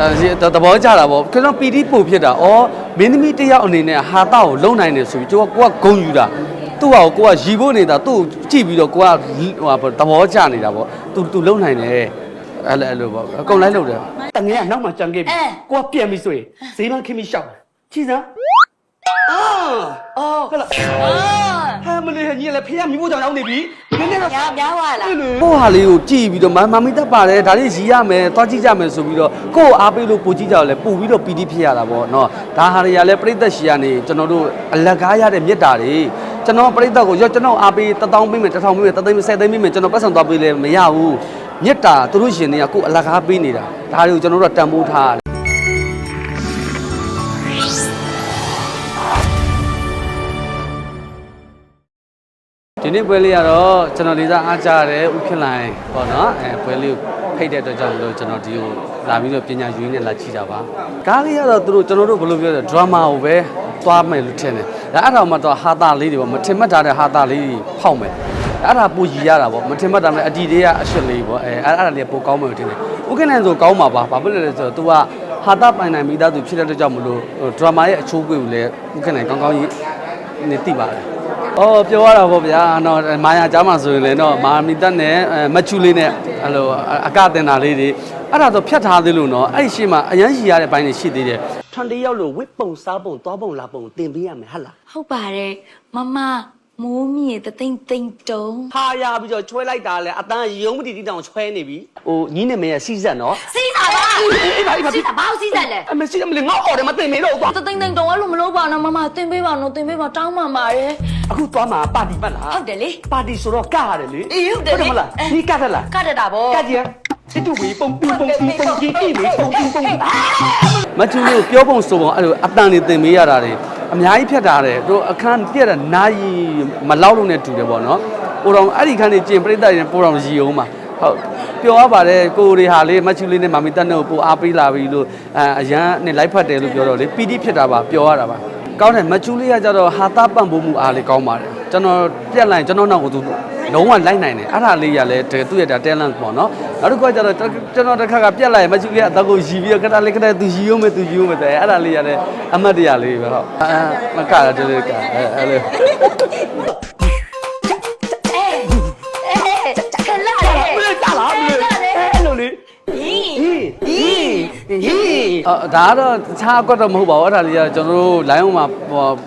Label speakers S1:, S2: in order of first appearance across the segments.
S1: အဲဒီသဘောကျတာပေါ့ကျွန်တော်ပီတိပို့ဖြစ်တာဩမင်းသမီးတစ်ယောက်အနေနဲ့ဟာတာကိုလုံနိုင်တယ်ဆိုပြီးကျွန်တော်ကိုကဂုံယူတာသူ့ဟာကိုကိုကရီဖို့နေတာသူ့ကိုကြည့်ပြီးတော့ကိုကဟိုသဘောကျနေတာပေါ့သူသူလုံနိုင်တယ်အဲ့လိုအဲ့လိုပေါ့အကုန်လိုက်လို့တယ်တငယ်ကနောက်မှကြံခဲ့ပြီကိုကပြန်ပြီဆိုရင်ဈေးမခင်းပြီးရှောက်ချီစမ်းအာအော်ဟဲ့လားဟာမ လေးညီလည်းဖေးမိဖို့ကြောင့်ရောက်နေပြီနည်းနည်းတော့
S2: များများသွားလား
S1: ဟိုဟာလေးကိုကြည့်ပြီးတော့မမမီတက်ပါတယ်ဒါလေးရီရမယ်သွားကြည့်ကြမယ်ဆိုပြီးတော့ကိုယ့်ကိုအားပေးလို့ပူကြည့်ကြတော့လဲပူပြီးတော့ပီတိဖြစ်ရတာပေါ့နော်ဒါဟာတွေကလည်းပြိသက်ရှီကနေကျွန်တော်တို့အလကားရတဲ့မြတ်တာတွေကျွန်တော်ပြိသက်ကိုရောကျွန်တော်အားပေးတစ်တောင်းပေးမယ်တစ်ထောင်ပေးမယ်တစ်သိန်းဆယ်သိန်းပေးမယ်ကျွန်တော်ပတ်စံသွားပေးလဲမရဘူးမြတ်တာသူတို့ရှင်တွေကကိုယ့်အလကားပေးနေတာဒါတွေကိုကျွန်တော်တို့ကတန်ဖိုးထားရ နေ့ပွဲလေးကတော့ကျွန်တော်လေးစားအားကြရတဲ့ဥခင်လိုင်းပေါ့နော်အဲပွဲလေးကိုဖိတ်တဲ့အတွက်ကြောင့်မလို့ကျွန်တော်ဒီကိုလာပြီးတော့ပညာယူရင်းနဲ့လာကြည့်တာပါကားလေးကတော့သူတို့ကျွန်တော်တို့ဘယ်လိုပြောလဲဒရမာကိုပဲသွားမယ်လို့ထင်တယ်ဒါအဲ့ဒါမှတော့ဟာတာလေးတွေပေါ့မထင်မှတ်ထားတဲ့ဟာတာလေးတွေဖောက်မယ်အဲ့ဒါပူကြီးရတာပေါ့မထင်မှတ်တာနဲ့အတီတွေကအရှစ်လေးပေါ့အဲအဲ့အဲ့ဒါလေးပိုကောင်းမယ်လို့ထင်တယ်ဥခင်လိုင်းဆိုကောင်းမှာပါဘာဖြစ်လဲလဲဆိုတော့ तू ကဟာတာပိုင်နိုင်မိသားစုဖြစ်တဲ့အတွက်ကြောင့်မလို့ဒရမာရဲ့အချိုးကွေကိုလည်းဥခင်လိုင်းကောင်းကောင်းကြီးနေသိပါတယ် အော်ပြောရတာပေါ့ဗျာနော်မာယာကြားမှာဆိုရင်လည်းတော့မာမီတက်နဲ့အဲမချူလေးနဲ့အဲ့လိုအကတင်တာလေးတွေအဲ့ဒါတော့ဖြတ်ထားသေးလို့နော်အဲ့ဒီရှေ့မှာအရန်ရှိရတဲ့ဘိုင်းတွေရှိသေးတယ်ထွန်တေးရောက်လို့ဝစ်ပုံစားပုံသွားပုံလာပုံတင်ပေးရမယ်ဟဟလား
S2: ဟုတ်ပါတယ်မမမိုးမြေတသိမ့်သိမ့်တုံး
S1: ဟာရပြီးတော့ချွဲလိုက်တာလဲအတန်းရုံးမတီတီတောင်ချွဲနေပြီဟိုညီနေမရဲ့စီးဆက်နော်
S2: စီးတာပါ
S1: အေးပါအေးပါ
S2: စီးတာဘာလို့စီးတယ်လဲ
S1: အမစီးမလေးငေါ့အော်တယ်မတင်မေးတော့ကွာ
S2: တသိမ့်သိမ့်တုံးအဲ့လိုမလုပ်ပါနဲ့မမတင်ပေးပါနော်တင်ပေးပါတောင်းပန်ပါတယ်
S1: အခုသွားမှာပါတီပတ်လား
S2: ဟုတ်တယ်လေ
S1: ပါတီဆိုတော့ကရတယ်လေ
S2: အေးဟုတ်တယ်လေ
S1: မလားဒီကတ်တယ်လား
S2: ကတ်တတာဗော
S1: ကကြည့်စစ်တူဝေးပုံပူပုံပူပုံကြီးကြီးဝေးပုံပူပုံမချူလို့ပြောပုံဆိုပုံအဲ့လိုအတန်နေသင်မေးရတာတွေအများကြီးဖြတ်ထားတယ်တို့အခန်းပြက်တာနာယီမလောက်လို့နဲ့တူတယ်ပေါ့နော်ပိုတော်အဲ့ဒီခန်းနေကျင်ပြိတ္တရင်ပိုတော်ရီအောင်ပါဟုတ်ပြောရပါတယ်ကိုတွေဟာလေမချူလေးနဲ့မမီတက်နဲ့ကိုပိုအားပေးလာပြီလို့အအရန်နဲ့လိုက်ဖတ်တယ်လို့ပြောတော့လေပီတိဖြစ်တာပါပြောရတာပါ ကောင်းတယ်မချူလေးကကြတော့ဟာတာပန့်ဖို့မှုအားလေးကောင်းပါတယ်ကျွန်တော်ပြက်လိုက်ကျွန်တော်နောက်ကိုသူလုံးဝလိုက်နိုင်တယ်အဲ့ဒါလေးရလဲတကယ်သူ့ရဲ့ဒါ talent ပေါ့နော်နောက်တစ်ခုကကျတော့ကျွန်တော်တစ်ခါကပြက်လိုက်မချူလေးကအတော့ကိုရီပြီးတော့ခဏလေးခဏသူရီရုံးမယ်သူရီရုံးမယ်တဲ့အဲ့ဒါလေးရလဲအမတ်တရားလေးပဲဟုတ်အဲမကတာတလေးကအဲအဲ့လို ဒါကတော့တခြားအကွက်တော့မဟုတ်ပါဘူးအဲ့ဒါလေးကကျွန်တော်တို့ line မှာ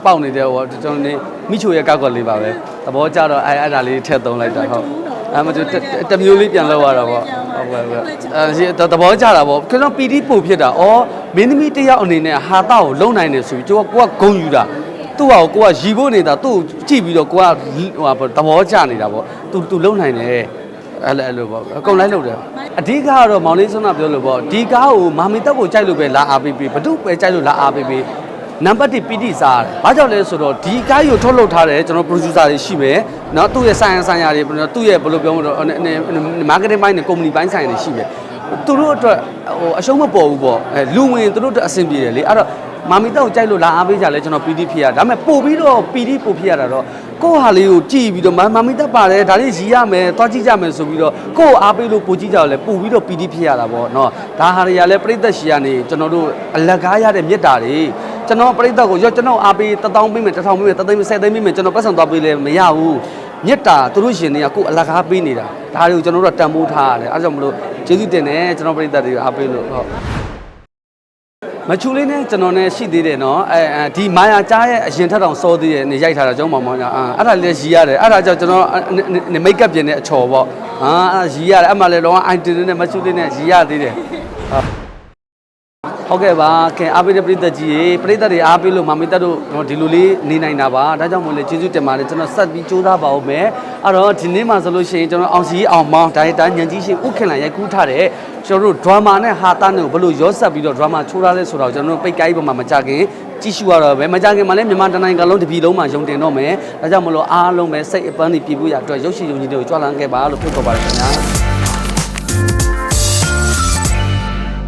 S1: ပေါက်နေတဲ့ဟိုကျွန်တော်နေမိချိုရဲ့ကောက်ကလေးပါပဲသဘောကျတော့အဲ့အဲ့ဒါလေးထည့်သုံးလိုက်တာဟုတ်အဲ့မကျတမျိုးလေးပြန်လောက်ရတာပေါ့ဟုတ်ကဲ့ဟုတ်အဲသဘောကျတာပေါ့ကျွန်တော်ပီတိပို့ဖြစ်တာဩမင်းသမီးတစ်ယောက်အနေနဲ့ဟာတာကိုလုံနိုင်တယ်ဆိုပြီးကျွန်တော်ကိုကဂုံယူတာသူ့ဟာကိုကရီဖို့နေတာသူ့ကြည့်ပြီးတော့ကိုကဟိုသဘောကျနေတာပေါ့သူသူလုံနိုင်တယ် အဲ့လိုအဲ့လိုပေါ့အကုန်လိုက်လို့တယ်အဓိကကတော့မောင်လေးစွန်းကပြောလို့ပေါ့ဒီကားကိုမာမီတက်ကိုကြိုက်လို့ပဲလာအားပေးပေးဘဒုပဲကြိုက်လို့လာအားပေးပေးနံပါတ်1ပီတိစားရတယ်။ဘာကြောင့်လဲဆိုတော့ဒီကားကိုထုတ်လုပ်ထားတယ်ကျွန်တော် producer တွေရှိမယ်။နော်သူ့ရဲ့ဆိုင်ရန်ဆိုင်ရာတွေသူ့ရဲ့ဘယ်လိုပြောမလို့ marketing ဘိုင်းနဲ့ company ဘိုင်းဆိုင်ရာတွေရှိမယ်။သူတို့အတွက်ဟိုအရှုံးမပေါ်ဘူးပေါ့။အဲလူဝင်သူတို့အတွက်အဆင်ပြေတယ်လေ။အဲ့တော့မာမီတက်ကိုကြိုက်လို့လာအားပေးကြလဲကျွန်တော်ပီတိဖြစ်ရဒါပေမဲ့ပို့ပြီးတော့ပီတိပို့ဖြစ်ရတာတော့ ကိုယ့်ဟာလေးကိုကြည့်ပြီးတော့မာမီတက်ပါတယ်ဒါလေးရီရမယ်သွားကြည့်ကြမယ်ဆိုပြီးတော့ကိုယ့်ကိုအားပေးလို့ပို့ကြည့်ကြတော့လဲပို့ပြီးတော့ပီတိဖြစ်ရတာပေါ့နော်ဒါဟာတွေကလည်းပြိသက်ရှီကနေကျွန်တော်တို့အလကားရတဲ့မြတ်တာတွေကျွန်တော်ပြိသက်ကိုရောကျွန်တော်အားပေးတစ်တောင်းပေးမယ်တစ်ထောင်ပေးမယ်တစ်သိန်းဆယ်သိန်းပေးမယ်ကျွန်တော်ပတ်စံသွားပေးလဲမရဘူးမြတ်တာသူတို့ရှင်တွေကကိုယ်အလကားပေးနေတာဒါတွေကိုကျွန်တော်တို့ကတန်ဖိုးထားရတယ်အဲဒါကြောင့်မလို့ကျေးဇူးတင်တယ်ကျွန်တော်ပြိသက်တွေကိုအားပေးလို့ဟုတ် မချူလေးနဲ့ကျွန်တော်နဲ့ရှိသေးတယ်နော်အဲအဲဒီမာယာကြားရဲ့အရင်ထက်တောင်စောသေးတယ်နေရိုက်ထားတာကျောင်းမောင်မောင်ညာအဲ့ဒါလည်းရီရတယ်အဲ့ဒါကြောင့်ကျွန်တော်မိတ်ကပ်ပြင်တဲ့အချော်ပေါ့ဟာရီရတယ်အမှလည်းလောကအိုင်တင်နဲ့မချူလေးနဲ့ရီရသေးတယ် ဟုတ်ကဲ့ပါခင်အားပေးတဲ့ပရိသတ်ကြီးရေပရိသတ်တွေအားပေးလို့မမီတက်တို့တော့ဒီလိုလေးနေနိုင်တာပါဒါကြောင့်မို့လဲကျေးဇူးတင်ပါတယ်ကျွန်တော်ဆက်ပြီးကြိုးစားပါဦးမယ်အဲ့တော့ဒီနေ့မှဆိုလို့ရှိရင်ကျွန်တော်အောင်စီအောင်မောင်းဒါရိုက်တာညံကြီးရှင်ဥခင်လာရိုက်ကူးထားတဲ့ကျွန်တော်တို့ drama နဲ့ဟာတာနဲ့ကိုဘယ်လိုရောဆက်ပြီးတော့ drama ချိုးထားလဲဆိုတော့ကျွန်တော်တို့ပိတ်ကိုင်းပေါ်မှာမကြခင်ကြည့်ရှုရတော့ပဲမကြခင်မှာလည်းမြန်မာတိုင်းနိုင်ငံလုံးတစ်ပြည်လုံးမှာယုံတင်တော့မယ်ဒါကြောင့်မလို့အားလုံးပဲစိတ်အပန်းတွေပြည့်ဖို့ရအတွက်ရုပ်ရှင်ယုံကြည်တွေကိုကြွလာခဲ့ပါလို့ပြောတော့ပါတယ်ခင်ဗျာ